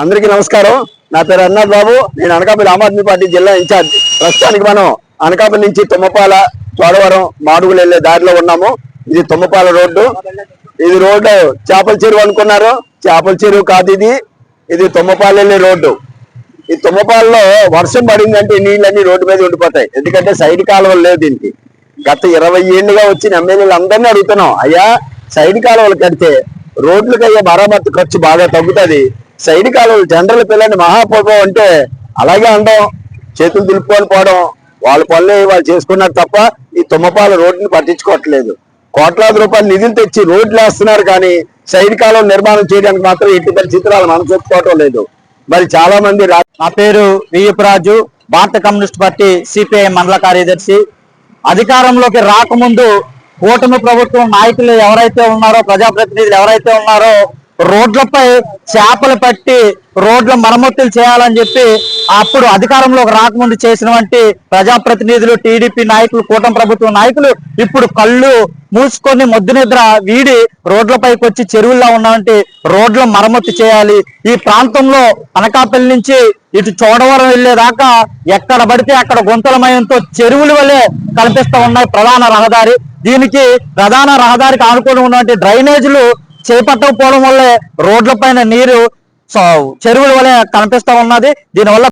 అందరికీ నమస్కారం. నా పేరు అన్నాథ్ బాబు. నేను అనకాపల్లి ఆమ్ ఆద్మీ పార్టీ జిల్లా ఇన్ఛార్జ్. ప్రస్తుతానికి మనం అనకాపల్లి నుంచి తుమ్మపాల చోడవరం మాడుగులు వెళ్ళే దారిలో ఉన్నాము. ఇది తుమ్మపాల రోడ్డు. ఇది రోడ్డు చేపల చెరువు అనుకున్నారు. చేపల చెరువు కాదు ఇది. ఇది తుమ్మపాల వెళ్ళే రోడ్డు. ఈ తుమ్మపాలలో వర్షం పడిందంటే ఈ నీళ్ళన్నీ రోడ్డు మీద ఉండిపోతాయి. ఎందుకంటే సైడ్ కాలువలు లేవు దీనికి. గత ఇరవై ఏళ్ళుగా వచ్చిన ఎమ్మెల్యేలు అందరినీ అడుగుతున్నాం. అయ్యా సైడ్ కాలువలు కడితే రోడ్లకు అయ్యే మరమ్మత్తు ఖర్చు బాగా తగ్గుతుంది. సైడ్ కాలువలు జనరల్ పిల్లని మహాపూర్వం అంటే అలాగే అండం. చేతులు దులుపుకొని పోవడం వాళ్ళ పనులు వాళ్ళు చేసుకున్నారు తప్ప ఈ తుమ్మపాల రోడ్డుని పట్టించుకోవట్లేదు. కోట్లాది రూపాయలు నిధులు తెచ్చి రోడ్లు వేస్తున్నారు కానీ సైడ్ కాలం నిర్మాణం చేయడానికి మాత్రం ఎట్టి పరిస్థితులు మనం చెప్పుకోవటం లేదు. మరి చాలా మంది నా పేరు రాజు భారత కమ్యూనిస్ట్ పార్టీ సిపిఐ మండల కార్యదర్శి. అధికారంలోకి రాకముందు కూటమి ప్రభుత్వం నాయకులు ఎవరైతే ఉన్నారో ప్రజాప్రతినిధులు ఎవరైతే ఉన్నారో రోడ్లపై చేపలు పట్టి రోడ్ల మరమ్మతులు చేయాలని చెప్పి అప్పుడు అధికారంలోకి రాకముందు చేసినటువంటి ప్రజాప్రతినిధులు టీడీపీ నాయకులు కూటమి ప్రభుత్వ నాయకులు ఇప్పుడు కళ్ళు మూసుకొని మొద్దు నిద్ర వీడి రోడ్లపైకి వచ్చి చెరువుల్లో ఉన్నటువంటి రోడ్ల మరమ్మతు చేయాలి. ఈ ప్రాంతంలో అనకాపల్లి నుంచి ఇటు చోడవరం వెళ్ళేదాకా ఎక్కడ పడితే అక్కడ గుంతలమయంతో చెరువుల వల్లే కనిపిస్తూ ఉన్నాయి ప్రధాన రహదారి. దీనికి ప్రధాన రహదారికి ఆనుకొని ఉన్నటువంటి డ్రైనేజీలు చేపట్టకపోవడం వల్లే రోడ్లపైన నీరు చెరువుల వల్ల కనిపిస్తా ఉన్నది. దీనివల్ల